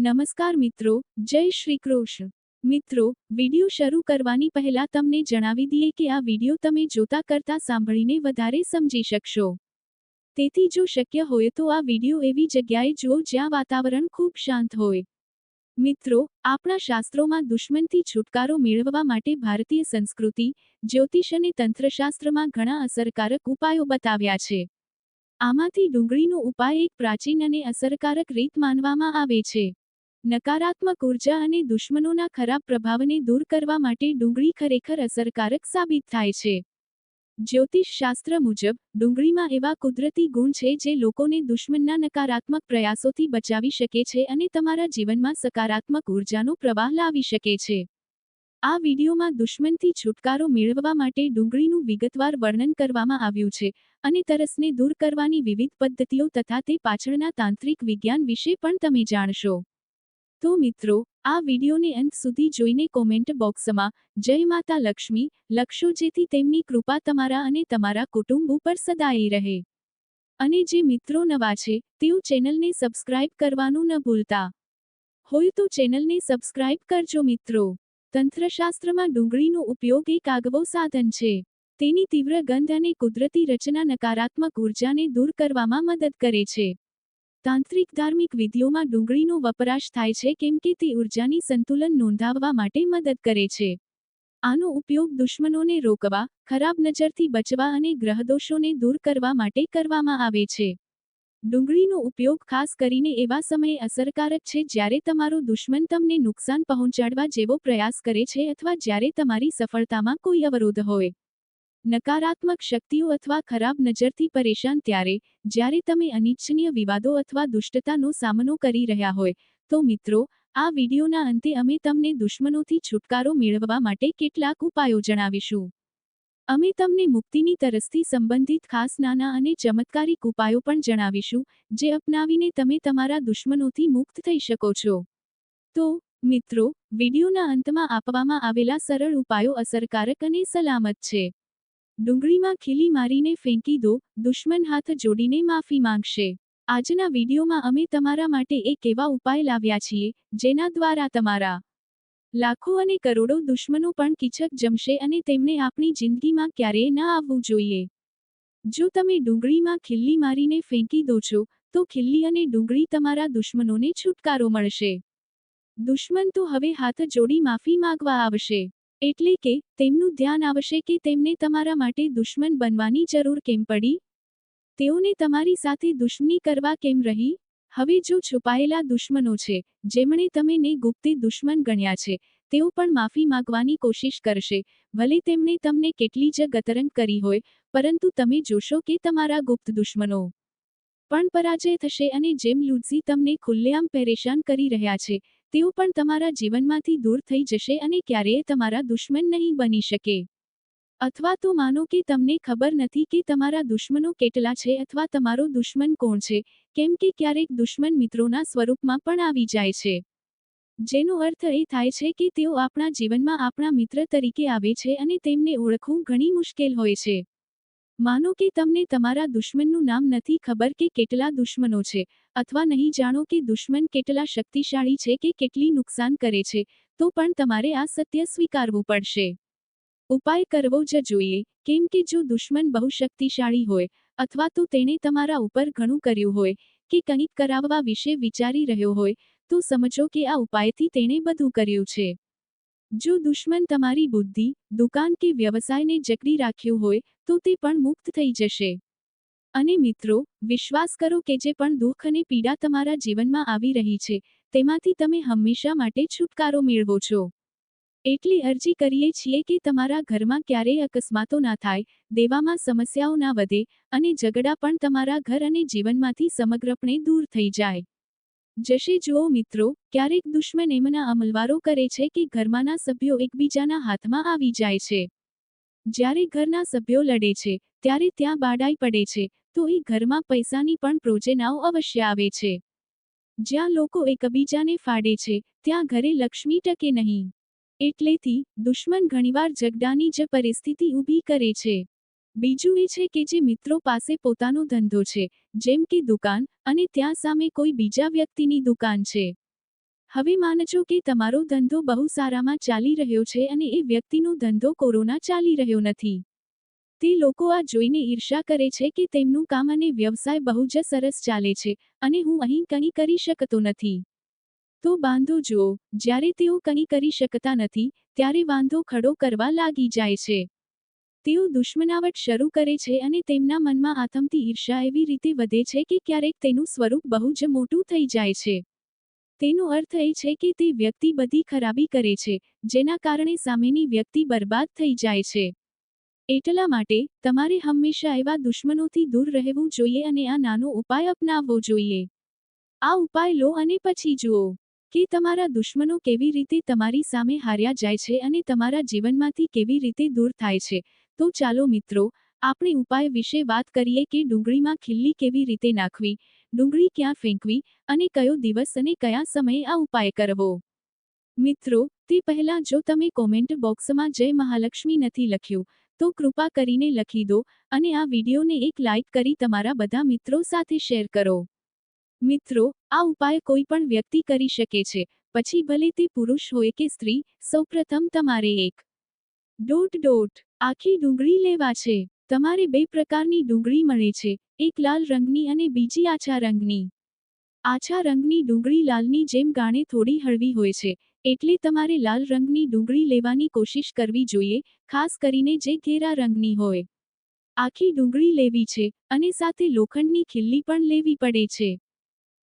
નમસ્કાર મિત્રો, જય શ્રી કૃષ્ણ. મિત્રો, વિડિયો શરૂ કરવાની પહેલા તમને જણાવી દઈએ કે આ વિડિયો તમે જોતા કરતા સાંભળીને વધારે સમજી શકશો. તેથી જો શક્ય હોય તો આ વિડિયો એવી જગ્યાએ જુઓ જ્યાં વાતાવરણ ખૂબ શાંત હોય. મિત્રો, આપણા શાસ્ત્રોમાં દુશ્મનથી છુટકારો મેળવવા માટે ભારતીય સંસ્કૃતિ, જ્યોતિષ અને તંત્રશાસ્ત્રમાં ઘણા અસરકારક ઉપાયો બતાવ્યા છે. આમાંથી ડુંગળીનો ઉપાય એક પ્રાચીન અને અસરકારક રીત માનવામાં આવે છે. નકારાત્મક ઊર્જા અને દુશ્મનોના ખરાબ પ્રભાવને દૂર કરવા માટે ડુંગળી ખરેખર અસરકારક સાબિત થાય છે. જ્યોતિષ શાસ્ત્ર મુજબ, ડુંગળીમાં એવા કુદરતી ગુણ છે જે લોકોને દુશ્મનના નકારાત્મક પ્રયાસોથી બચાવી શકે છે અને તમારા જીવનમાં સકારાત્મક ઉર્જાનો પ્રવાહ લાવી શકે છે. આ વિડીયોમાં દુશ્મનથી છુટકારો મેળવવા માટે ડુંગળીનું વિગતવાર વર્ણન કરવામાં આવ્યું છે અને તરસને દૂર કરવાની વિવિધ પદ્ધતિઓ તથા તે પાછળના તાંત્રિક વિજ્ઞાન વિશે પણ તમે જાણશો. તો મિત્રો, આ વિડીયોને અંત સુધી જોઈને કોમેન્ટ બોક્સમાં જય માતા લક્ષ્મી, લખશો જેથી તેમની કૃપા તમારા અને તમારા કુટુંબ ઉપર સદાયી રહે. અને જે મિત્રો નવા છે, તેઓ ચેનલને સબસ્ક્રાઇબ કરવાનું ન ભૂલતા. હોય તો ચેનલને સબસ્ક્રાઇબ કરજો મિત્રો. તંત્રશાસ્ત્રમાં ડુંગળીનો ઉપયોગ એક આગવો સાધન છે. તેની તીવ્ર ગંધ અને કુદરતી રચના નકારાત્મક ઉર્જાને દૂર કરવામાં મદદ કરે છે. તાંત્રિક ધાર્મિક વિધિઓમાં ડુંગળીનો વપરાશ થાય છે કેમ કે તે ઉર્જાની સંતુલન નોંધાવવા માટે મદદ કરે છે. આનો ઉપયોગ દુશ્મનોને રોકવા, ખરાબ નજરથી બચવા અને ગ્રહદોષોને દૂર કરવા માટે કરવામાં આવે છે. ડુંગળીનો ઉપયોગ ખાસ કરીને એવા સમયે અસરકારક છે જ્યારે તમારો દુશ્મન તમને નુકસાન પહોંચાડવા જેવો પ્રયાસ કરે છે અથવા જ્યારે તમારી સફળતામાં કોઈ અવરોધ હોય. નકારાત્મક શક્તિઓ અથવા ખરાબ નજરથી પરેશાન ત્યારે, જ્યારે તમે અનિચ્છનીય વિવાદો અથવા દુષ્ટતાનો સામનો કરી રહ્યા હોય, તો મિત્રો, આ વિડીયોના અંતે અમે તમને દુશ્મનોથી છુટકારો મેળવવા માટે કેટલાક ઉપાયો જણાવીશું. અમે તમને મુક્તિની તરસથી સંબંધિત ખાસ નાના અને ચમત્કારિક ઉપાયો પણ જણાવીશું, જે અપનાવીને તમે તમારા દુશ્મનોથી મુક્ત થઈ શકો છો. તો, મિત્રો, વિડીયોના અંતમાં આપવામાં આવેલા સરળ ઉપાયો અસરકારક અને સલામત છે. ડુંગળીમાં ખીલી મારીને ફેંકી દો, દુશ્મન હાથ જોડીને માફી માંગશે. આજના વિડીયોમાં અમે તમારા માટે એક એવા ઉપાય લાવ્યા છીએ, જેના દ્વારા તમારા લાખો અને કરોડો દુશ્મનો પણ કિચક જમશે અને તેમને આપણી જિંદગીમાં ક્યારેય ન આવવું જોઈએ. જો તમે ડુંગળીમાં ખીલ્લી મારીને ફેંકી દો છો, તો ખીલ્લી અને ડુંગળી તમારા દુશ્મનોને છુટકારો મળશે. દુશ્મન તો હવે હાથ જોડી માફી માગવા આવશે. એટલે કે, તેમનું ધ્યાન આવશે કે તેમને તમારા માટે દુશ્મન બનવાની જરૂર કેમ પડી? તેઓને તમારી સાથે દુશ્મની કરવા કેમ રહી? હવે જો છુપાયેલા દુશ્મનો છે, જેમણે તમે ને ગુપ્તે દુશ્મન ગણ્યા છે, તેઓ પણ માફી માગવાની કોશિશ કરશે. ભલે તેમણે તમને કેટલી જ ગતરંગ કરી હોય, પરંતુ તમે જોશો કે તમારા ગુપ્ત દુશ્મનો પણ પરાજય થશે અને જેમ લુડઝી તમને ખુલ્લેઆમ પરેશાન કરી રહ્યા છે તેઓ પણ તમારા જીવનમાંથી દૂર થઈ જશે અને ક્યારેય તમારા દુશ્મન નહીં બની શકે. અથવા તો માનો કે તમને ખબર નથી કે તમારા દુશ્મનો કેટલા છે અથવા તમારો દુશ્મન કોણ છે, કેમ કે ક્યારેક દુશ્મન મિત્રોના સ્વરૂપમાં પણ આવી જાય છે. જેનો અર્થ એ થાય છે કે તેઓ આપણા જીવનમાં આપણા મિત્ર તરીકે આવે છે અને તેમને ઓળખવું ઘણી મુશ્કેલ હોય છે. માનો કે તમને તમારા દુશ્મનનું નામ નથી ખબર કે કેટલા દુશ્મનો છે, અથવા નહીં જાણો કે દુશ્મન કેટલા શક્તિશાળી છે કે કેટલી નુકસાન કરે છે, તો પણ તમારે આ સત્ય સ્વીકારવું પડશે. ઉપાય કરવો જ જોઈએ, કેમ કે જો દુશ્મન બહુ શક્તિશાળી હોય, અથવા તો તેણે તમારા ઉપર ઘણું કર્યું હોય, કે કંઈક કરાવવા વિશે વિચારી રહ્યો હોય, તો સમજો કે આ ઉપાયથી તેણે બધું કર્યું છે. જો દુશ્મન તમારી બુદ્ધિ, દુકાન કે વ્યવસાયને જકડી રાખ્યું હોય, તો તે પણ મુક્ત થઈ જશે. અને મિત્રો, વિશ્વાસ કરો કે જે પણ દુઃખ અને પીડા તમારા જીવનમાં આવી રહી છે, તેમાંથી તમે હંમેશા માટે છુટકારો મેળવો છો. એટલી અરજી કરીએ છીએ કે તમારા ઘરમાં ક્યારેય અકસ્માતો ના થાય, દેવામાં સમસ્યાઓ ના વધે, અને ઝઘડા પણ તમારા ઘર અને જીવનમાંથી સમગ્રપણે દૂર થઈ જાય. જશે જુઓ મિત્રો, ક્યારેક દુશ્મન એમના અમલવારો કરે છે કે ઘરમાંના સભ્યો એકબીજાના હાથમાં આવી જાય છે. જ્યારે ઘરના સભ્યો લડે છે, ત્યારે ત્યાં બાડાઈ પડે છે, તો એ ઘરમાં પૈસાની પણ પ્રોજેનાઓ અવશ્ય આવે છે. જ્યાં લોકો એકબીજાને ફાડે છે, ત્યાં ઘરે લક્ષ્મી ટકે નહીં. એટલેથી, દુશ્મન ઘણીવાર ઝઘડાની જ પરિસ્થિતિ ઊભી કરે છે. બીજું એ છે કે જે મિત્રો પાસે પોતાનો ધંધો છે, જેમ કે દુકાન અને ત્યાં સામે કોઈ બીજા વ્યક્તિની દુકાન છે. હવે માનજો કે તમારો ધંધો બહુ સારામાં ચાલી રહ્યો છે અને એ વ્યક્તિનો ધંધો કોરોના ચાલી રહ્યો નથી. તે લોકો આ જોઈને ઈર્ષા કરે છે કે તેમનું કામ અને વ્યવસાય બહુ જ સરસ ચાલે છે અને હું અહીં કંઈ કરી શકતો નથી. તો બાંધો જુઓ, જ્યારે તેઓ કંઈ કરી શકતા નથી, ત્યારે વાંધો ખડો કરવા લાગી જાય છે. તેઓ દુશ્મનાવટ શરૂ કરે છે અને તેમના મનમાં આથમતી ઈર્ષા એવી રીતે વધે છે કે ક્યારેક તેનું સ્વરૂપ બહુ જ મોટું થઈ જાય છે. તેનો અર્થ એ છે કે તે વ્યક્તિ બધી ખરાબી કરે છે, જેના કારણે સામેની વ્યક્તિ બરબાદ થઈ જાય છે. એટલા માટે, તમારે હંમેશા એવા દુશ્મનોથી દૂર રહેવું જોઈએ અને આ નાનો ઉપાય અપનાવવો જોઈએ. આ ઉપાય લો અને પછી જુઓ, કે તમારા દુશ્મનો કેવી રીતે તમારી સામે હાર્યા જાય છે અને તમારા જીવનમાંથી કેવી રીતે દૂર થાય છે. તો ચાલો મિત્રો, આપણે ઉપાય વિશે વાત કરીએ કે ડુંગળીમાં ખીલ્લી કેવી રીતે નાખવી, ડુંગળી ક્યાં ફેંકવી અને કયો દિવસ અને કયા સમયે આ ઉપાય કરવો. મિત્રો, તે પહેલાં જો તમે કોમેન્ટ બોક્સમાં જય મહાલક્ષ્મી નથી લખ્યું, તો કૃપા કરીને લખી દો અને આ વિડીયોને એક લાઇક કરી તમારા બધા મિત્રો સાથે શેર કરો. મિત્રો, આ ઉપાય કોઈ પણ વ્યક્તિ કરી શકે છે, પછી ભલે તે પુરુષ હોય કે સ્ત્રી, સૌપ્રથમ તમારે એક ડોટ ડોટ. આખી ડુંગળી લેવા છે. તમારે બે પ્રકારની ડુંગળી મળે છે. એક લાલ રંગની અને બીજી આછા રંગની. આછા રંગની ડુંગળી લાલની જેમ ગાણે થોડી હળવી હોય છે. એટલે તમારે લાલ રંગની ડુંગળી લેવાની કોશિશ કરવી જોઈએ, ખાસ કરીને જે ઘેરા રંગની હોય. આખી ડુંગળી લેવી છે અને સાથે લોખંડની ખીલ્લી પણ લેવી પડે છે.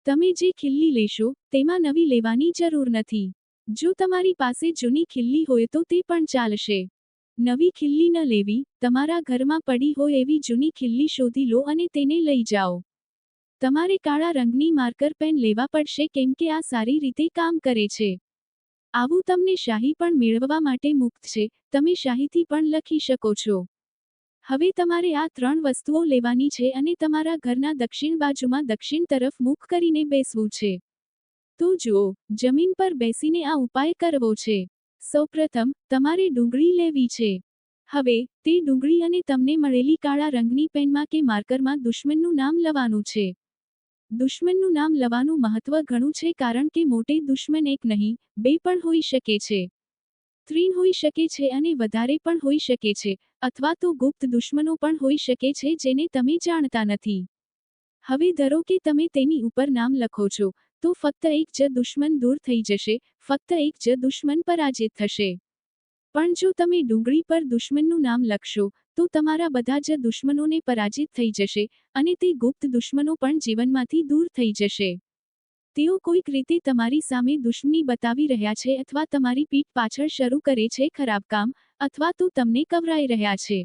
તમે જે ખીલ્લી લેશો, તેમાં નવી લેવાની જરૂર નથી. જો તમારી પાસે જૂની ખીલ્લી હોય તો તે પણ ચાલશે. નવી ખિલ્લી ન લેવી, તમારા ઘરમાં પડી હોય એવી જૂની ખિલ્લી શોધી લો અને તેને લઈ જાઓ. તમારે કાળા રંગની માર્કર પેન લેવા પડશે કેમ કે આ સારી રીતે કામ કરે છે. આવું તમને શાહી પણ મેળવવા માટે મુક્ત છે, તમે શાહીથી પણ લખી શકો છો. હવે તમારે આ ત્રણ વસ્તુઓ લેવાની છે અને તમારા ઘરના દક્ષિણ બાજુમાં દક્ષિણ તરફ મુખ કરીને બેસવું છે. તો જુઓ, જમીન પર બેસીને આ ઉપાય કરવો છે. સૌપ્રથમ, તમારે ડુંગળી લેવી છે. હવે, તે ડુંગળી અને તમને મળેલી કાળા રંગની પેનમાં કે માર્કરમાં દુશ્મનનું નામ લવાનું છે. દુશ્મનનું નામ લવાનું મહત્વ ઘણું છે કારણ કે મોટે દુશ્મન એક નહીં, બે પણ હોઈ શકે છે. ત્રીન હોઈ શકે છે અને વધારે પણ હોઈ શકે છે, અથવા તો ગુપ્ત દુશ્મનો પણ હોઈ શકે છે જેને તમે જાણતા નથી. હવે ધરો કે તમે તેની ઉપર નામ લખો છો તો ફક્ત એક જ દુશ્મન દૂર થઈ જશે, ફક્ત એક જ દુશ્મન પરાજિત થશે. પણ જો તમે ડુંગળી પર દુશ્મનનું નામ લખશો, તો તમારા બધા જ દુશ્મનોને પરાજિત થઈ જશે અને તે ગુપ્ત દુશ્મનો પણ જીવનમાંથી દૂર થઈ જશે. તેઓ કોઈક રીતે તમારી સામે દુશ્મની બતાવી રહ્યા છે અથવા તમારી પીઠ પાછળ શરૂ કરે છે ખરાબ કામ, અથવા તો તમને કવરાઈ રહ્યા છે.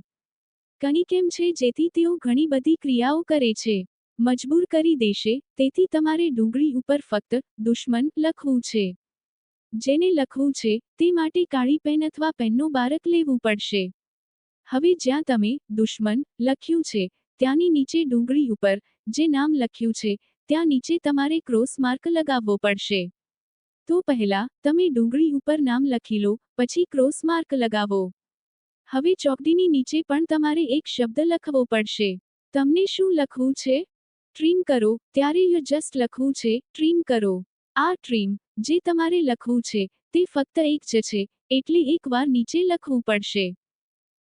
કંઈ કેમ છે જેથી તેઓ ઘણી બધી ક્રિયાઓ કરે છે. મજબૂર કરી દેશે, તેથી તમારે ડુંગળી ઉપર ફક્ત દુશ્મન લખવું છે. જેને લખવું છે, તે માટે કાળી પેન અથવા પેનનો બારક લેવું પડશે. હવે જ્યાં તમે દુશ્મન લખ્યું છે, ત્યાંની નીચે ડુંગળી ઉપર જે નામ લખ્યું છે, ત્યાં નીચે તમારે ક્રોસ માર્ક લગાવવો પડશે. તો પહેલા તમે ડુંગળી ઉપર નામ લખી લો, પછી ક્રોસ માર્ક લગાવો. હવે ચોકડીની નીચે પણ તમારે એક શબ્દ લખવો પડશે. તમને શું લખવું છે? ટ્રીમ કરો, ત્યારે યુ જસ્ટ લખવું છે ટ્રીમ કરો. આ ટ્રીમ જે તમારે લખવું છે, તે ફક્ત એક જ છે, એટલે એકવાર નીચે લખવું પડશે.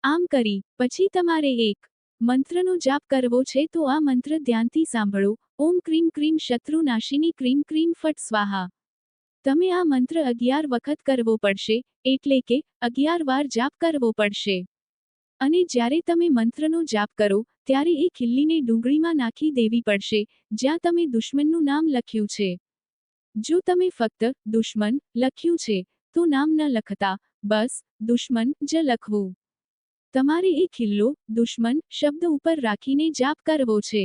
આમ કરી, પછી તમારે એક મંત્રનો જાપ કરવો છે, તો આ મંત્ર ધ્યાનથી સાંભળો. ઓમ ક્રીમ ક્રીમ શત્રુનાશિની ક્રીમ ક્રીમ ફટ સ્વાહા. તમે આ મંત્ર અગિયાર વખત કરવો પડશે, એટલે કે અગિયાર વાર જાપ કરવો પડશે. અને જ્યારે તમે મંત્રનો જાપ કરો ત્યારે એ ખિલ્લીને ડુંગળીમાં નાખી દેવી પડશે, જ્યાં તમે દુશ્મનનું નામ લખ્યું છે. જો તમે ફક્ત દુશ્મન લખ્યું છે, તો નામ ન લખતા, બસ દુશ્મન જ લખવું. તમારે એ ખિલ્લો દુશ્મન શબ્દ ઉપર રાખીને જાપ કરવો છે.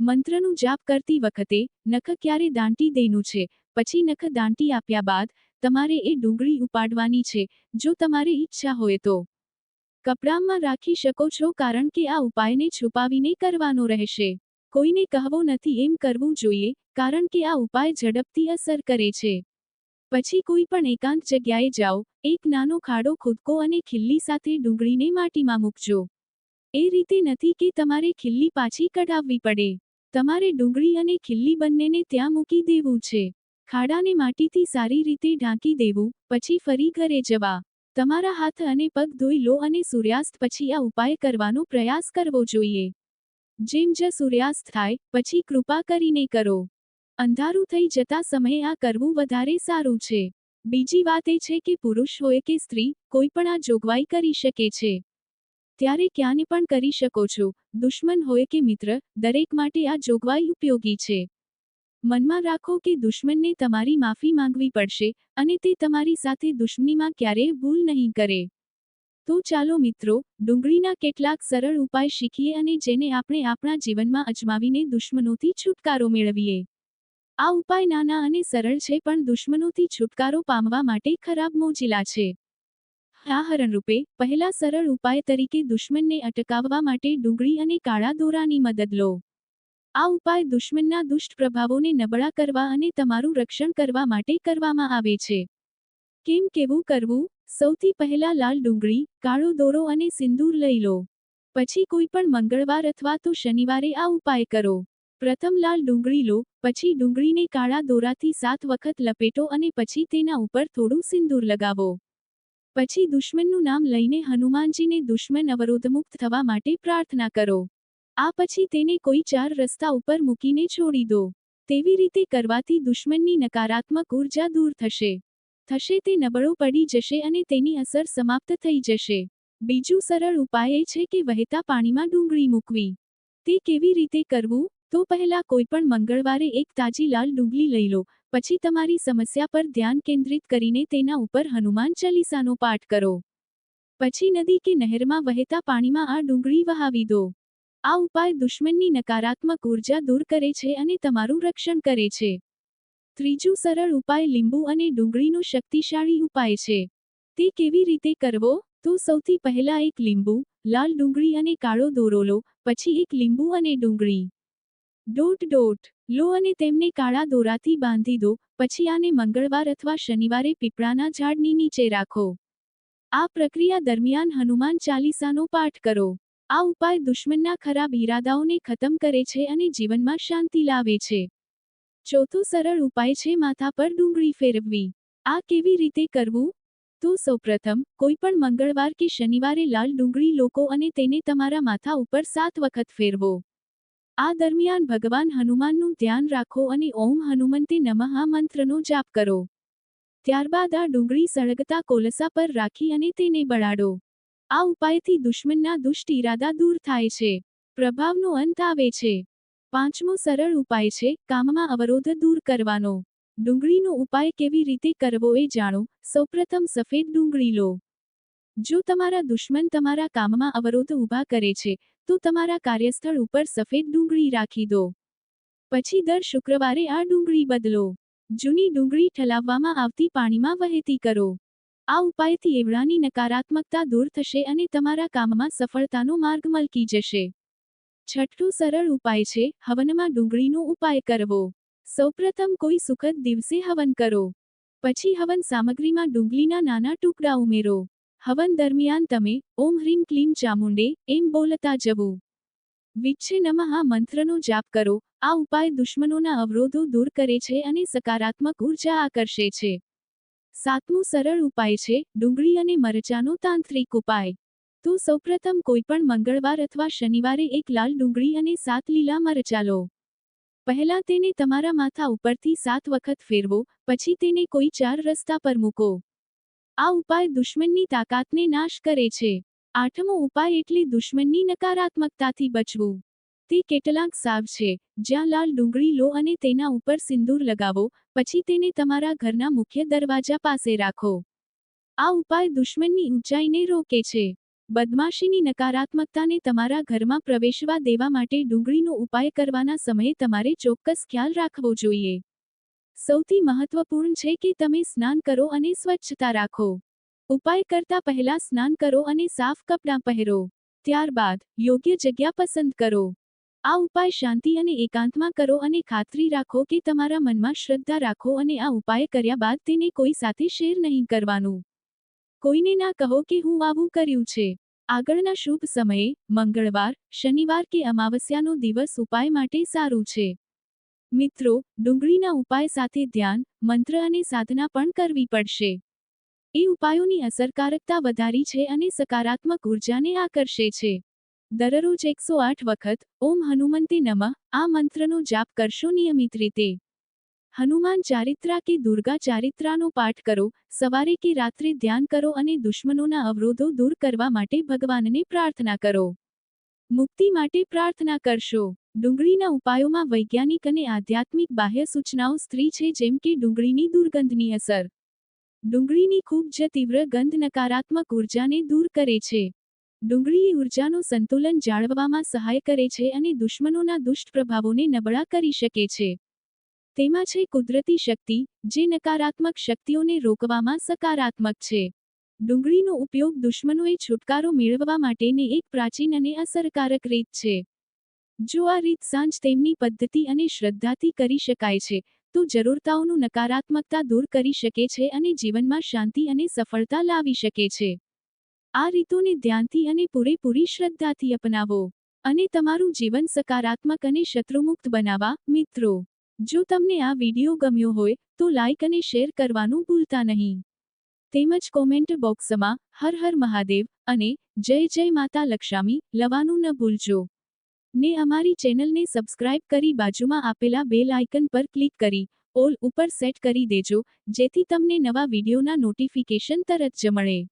મંત્રનું જાપ કરતી વખતે નખ ક્યારે દાંટી દેનું છે, પછી નખ દાંટી આપ્યા બાદ તમારે એ ડુંગળી ઉપાડવાની છે, જો તમારે ઈચ્છા હોય તો. કપડામાં રાખી શકો છો કારણ કે આ ઉપાયને છુપાવીને કરવાનો રહેશે. કોઈને કહેવો નથી એમ કરવું જોઈએ, કારણ કે આ ઉપાય ઝડપથી અસર કરે છે. પછી કોઈ પણ એકાંત જગ્યાએ જાઓ, એક નાનો ખાડો ખુદકો અને ખિલ્લી સાથે ડુંગળીને માટીમાં મૂકજો. એ રીતે નથી કે તમારે ખિલ્લી પાછી કઢાવવી પડે. તમારે ડુંગળી અને ખિલ્લી બંનેને ત્યાં મૂકી દેવું છે. ખાડાને માટીથી સારી રીતે ઢાંકી દેવું, પછી ફરી ઘરે જવા. તમારા હાથ અને પગ ધોઈ લો અને સૂર્યાસ્ત પછી આ ઉપાય કરવાનો પ્રયાસ કરવો જોઈએ. જેમ જ સૂર્યાસ્ત થાય, પછી કૃપા કરીને કરો. અંધારું થઈ જતા સમયે આ કરવું વધારે સારું છે. બીજી વાત એ છે કે પુરુષ હોય કે સ્ત્રી, કોઈ પણ આ જોગવાઈ કરી શકે છે. ત્યારે ક્યાંને પણ કરી શકો છો. દુશ્મન હોય કે મિત્ર, દરેક માટે આ જોગવાઈ ઉપયોગી છે. મનમાં રાખો કે દુશ્મનને તમારી માફી માંગવી પડશે અને તે તમારી સાથે દુશ્મનીમાં ક્યારેય ભૂલ નહીં કરે. તો ચાલો મિત્રો, ડુંગળીના કેટલાક સરળ ઉપાય શીખીએ અને જેને આપણે આપણા જીવનમાં અજમાવીને દુશ્મનોથી છુટકારો મેળવીએ. આ ઉપાય નાના અને સરળ છે પણ દુશ્મનોથી છુટકારો પામવા માટે ખરાબ મોજીલા છે. ઉદાહરણ રૂપે પહેલા સરળ ઉપાય તરીકે દુશ્મનને અટકાવવા માટે ડુંગળી અને કાળા દોરાની મદદ લો. આ ઉપાય દુશ્મનના દુષ્ટ પ્રભાવોને નબળા કરવા અને તમારું રક્ષણ કરવા માટે કરવામાં આવે છે. કેમ કેવું કરવું? સૌથી પહેલા લાલ ડુંગળી, કાળો દોરો અને સિંદૂર લઈ લો. પછી કોઈ પણ મંગળવાર અથવા તો શનિવારે આ ઉપાય કરો. પ્રથમ લાલ ડુંગળી લો, પછી ડુંગળીને કાળા દોરાથી સાત વખત લપેટો અને પછી તેના ઉપર થોડું સિંદૂર લગાવો. પછી દુશ્મનનું નામ લઈને હનુમાનજીને દુશ્મન અવરોધમુક્ત થવા માટે પ્રાર્થના કરો. આ પછી તેને કોઈ ચાર રસ્તા ઉપર મૂકીને છોડી દો. તેવી રીતે કરવાથી દુશ્મનની નકારાત્મક ઊર્જા દૂર થશે. થશે તે નબળો પડી જશે અને તેની અસર સમાપ્ત થઈ જશે. બીજું સરળ ઉપાય એ છે કે વહેતા પાણીમાં ડુંગળી મૂકવી. તે કેવી રીતે કરવું? તો પહેલા કોઈપણ મંગળવારે એક તાજી લાલ ડુંગળી લઈ લો, પછી તમારી સમસ્યા પર ધ્યાન કેન્દ્રિત કરીને તેના ઉપર હનુમાન ચાલીસાનો પાઠ કરો. પછી નદી કે નહેરમાં વહેતા પાણીમાં આ ડુંગળી વહાવી દો. આ ઉપાય દુશ્મનની નકારાત્મક ઊર્જા દૂર કરે છે અને તમારું રક્ષણ કરે છે. ત્રીજું સરળ ઉપાય લીંબુ અને ડુંગળીનો શક્તિશાળી ઉપાય છે. તે કેવી રીતે કરવો? તો સૌથી પહેલા એક લીંબુ, લાલ ડુંગળી અને કાળો દોરો લો પછી એક લીંબુ અને ડુંગળી. ડોટ ડોટ, લો અને તેમને કાળા દોરાથી બાંધી દો, પછી આને મંગળવાર અથવા શનિવારે પીપળાના ઝાડની નીચે રાખો. આ પ્રક્રિયા દરમિયાન હનુમાન ચાલીસાનો પાઠ કરો. આ ઉપાય દુશ્મનના ખરાબ ઈરાદાઓને ખતમ કરે છે અને જીવનમાં શાંતિ લાવે છે. ચોથો સરળ ઉપાય છે માથા પર ડુંગળી ફેરવવી. આ કેવી રીતે કરવું? તો સૌપ્રથમ, કોઈપણ મંગળવાર કે શનિવારે લાલ ડુંગળી લોકો અને તેને તમારા માથા ઉપર સાત વખત ફેરવો. આ દરમિયાન ભગવાન હનુમાનનું ધ્યાન રાખો અને ઓમ હનુમંતે નમઃ મંત્રનો જાપ કરો. ત્યારબાદ આ ડુંગળી સળગતા કોલસા પર રાખી અને તેને બળાડો. આ ઉપાયથી દુશ્મનના દુષ્ટ ઈરાદા દૂર થાય છે. પ્રભાવનો અંત આવે છે. પાંચમો સરળ ઉપાય છે કામમાં અવરોધ દૂર કરવાનો. ડુંગળીનો ઉપાય કેવી રીતે કરવો એ જાણો. સૌપ્રથમ સફેદ ડુંગળી લો. જો તમારા દુશ્મન તમારા કામમાં અવરોધ ઊભા કરે છે, તો તમારા કાર્યસ્થળ ઉપર સફેદ ડુંગળી રાખી દો. પછી દર શુક્રવારે આ ડુંગળી બદલો. જૂની ડુંગળી ઠલાવવામાં આવતી પાણીમાં વહેતી કરો. આ ઉપાયથી એવડાની નકારાત્મકતા દૂર થશે અને તમારા કામમાં સફળતાનો માર્ગ મલકી જશે. છઠ્ઠું સરળ ઉપાય છે, હવનમાં ડુંગળીનો ઉપાય કરવો. સૌપ્રથમ કોઈ સુખદ દિવસે હવન કરો. પછી હવન સામગ્રીમાં ડુંગળીના નાના ટુકડા ઉમેરો. હવન દરમિયાન તમે, ઓમ હ્રીમ ક્લીમ ચામુંડે, એમ બોલતા જવું. વિચ્છે નમઃ મંત્રનો જાપ કરો. આ ઉપાય દુશ્મનોના અવરોધો દૂર કરે છે અને સકારાત્મક ઊર્જા આકર્ષે છે. સાતમું સરળ ઉપાય છે, ડુંગળી અને મરચાનો તાંત્રિક ઉપાય. તો સૌપ્રથમ કોઈપણ મંગળવાર અથવા શનિવારે એક લાલ ડુંગળી અને સાત લીલા મરચા લો. પહેલા તેને તમારા માથા ઉપરથી સાત વખત ફેરવો, પછી તેને કોઈ ચાર રસ્તા પર મૂકો. આ ઉપાય દુશ્મનની તાકાતને નાશ કરે છે. આઠમો ઉપાય એટલે દુશ્મનની નકારાત્મકતાથી બચવું. તે કેટલાક સાવ છે, જ્યાં લાલ ડુંગળી લો અને તેના ઉપર સિંદૂર લગાવો, પછી તેને તમારા ઘરના મુખ્ય દરવાજા પાસે રાખો. આ ઉપાય દુશ્મનની ઊંચાઈને રોકે છે. બદમાશીની નકારાત્મકતાને તમારા ઘરમાં પ્રવેશવા દેવા માટે ડુંગળીનો ઉપાય કરવાના સમયે તમારે ચોક્કસ ખ્યાલ રાખવો જોઈએ. સૌથી મહત્વપૂર્ણ છે કે તમે સ્નાન કરો અને સ્વચ્છતા રાખો. ઉપાય કરતા પહેલા સ્નાન કરો અને સાફ કપડાં પહેરો. ત્યારબાદ યોગ્ય જગ્યા પસંદ કરો. આ ઉપાય શાંતિ અને એકાંતમાં કરો અને ખાતરી રાખો કે તમારા મનમાં શ્રદ્ધા રાખો અને આ ઉપાય કર્યા બાદ તેને કોઈ સાથે શેર નહીં કરવાનું. કોઈને ના કહો કે હું આવું કર્યું છે. આગળના શુભ સમયે, મંગળવાર, શનિવાર કે અમાવસ્યાનો દિવસ ઉપાય માટે સારું છે. મિત્રો, ડુંગળીના ઉપાય સાથે ધ્યાન, મંત્ર અને સાધના પણ કરવી પડશે. એ ઉપાયોની અસરકારકતા વધારી છે અને સકારાત્મક ઉર્જાને આકર્ષે છે. દરરોજ એકસો આઠ વખત, ઓમ હનુમંતી નમઃ, આ મંત્રનો જાપ કરશો નિયમિત રીતે. હનુમાન ચારિત્રા કે દુર્ગા ચારિત્રાનો પાઠ કરો, સવારે કે રાત્રે ધ્યાન કરો અને દુશ્મનોના અવરોધો દૂર કરવા માટે ભગવાનને પ્રાર્થના કરો. મુક્તિ માટે પ્રાર્થના કરશો. ડુંગળીના ઉપાયોમાં વૈજ્ઞાનિક અને આધ્યાત્મિક બાહ્ય સૂચનાઓ સ્ત્રી છે જેમ કે ડુંગળીની દુર્ગંધની અસર. ડુંગળીની ખૂબ જ તીવ્ર ગંધ નકારાત્મક ઉર્જાને દૂર કરે છે. ડુંગળી ઉર્જાનું સંતુલન જાળવવામાં સહાય કરે છે અને દુશ્મનોના દુષ્ટ પ્રભાવોને નબળા કરી શકે છે. તેમાં છે કુદરતી શક્તિ, જે નકારાત્મક શક્તિઓને રોકવામાં સકારાત્મક છે. ડુંગળીનો ઉપયોગ દુશ્મનોએ છુટકારો મેળવવા માટેની એક પ્રાચીન અને અસરકારક રીત છે. જો આ રીત સાંજ તેમની પદ્ધતિ અને શ્રદ્ધાથી કરી શકાય છે, તો જરૂરતાઓનું નકારાત્મકતા દૂર કરી શકે છે અને જીવનમાં શાંતિ અને સફળતા લાવી શકે છે. આ રીતોને ધ્યાનથી અને પૂરેપૂરી શ્રદ્ધાથી અપનાવો અને તમારું જીવન સકારાત્મક અને શત્રુમુક્ત બનાવવા મિત્રો. જો તમને આ વિડિયો ગમ્યો હોય, તો લાઇક અને શેર કરવાનું ભૂલતા નહીં. તેમજ કોમેન્ટ બોક્સમાં, હર હર મહાદેવ અને જય જય માતા લક્ષામી લવાનું ન ભૂલજો. ને અમારી ચેનલને સબસ્ક્રાઇબ કરી બાજુમાં આપેલા બેલ આઇકન પર ક્લિક કરી, ઓલ ઉપર સેટ કરી દેજો, જેથી તમને નવા વિડિયોના નોટિફિકેશન તરત જ મળે.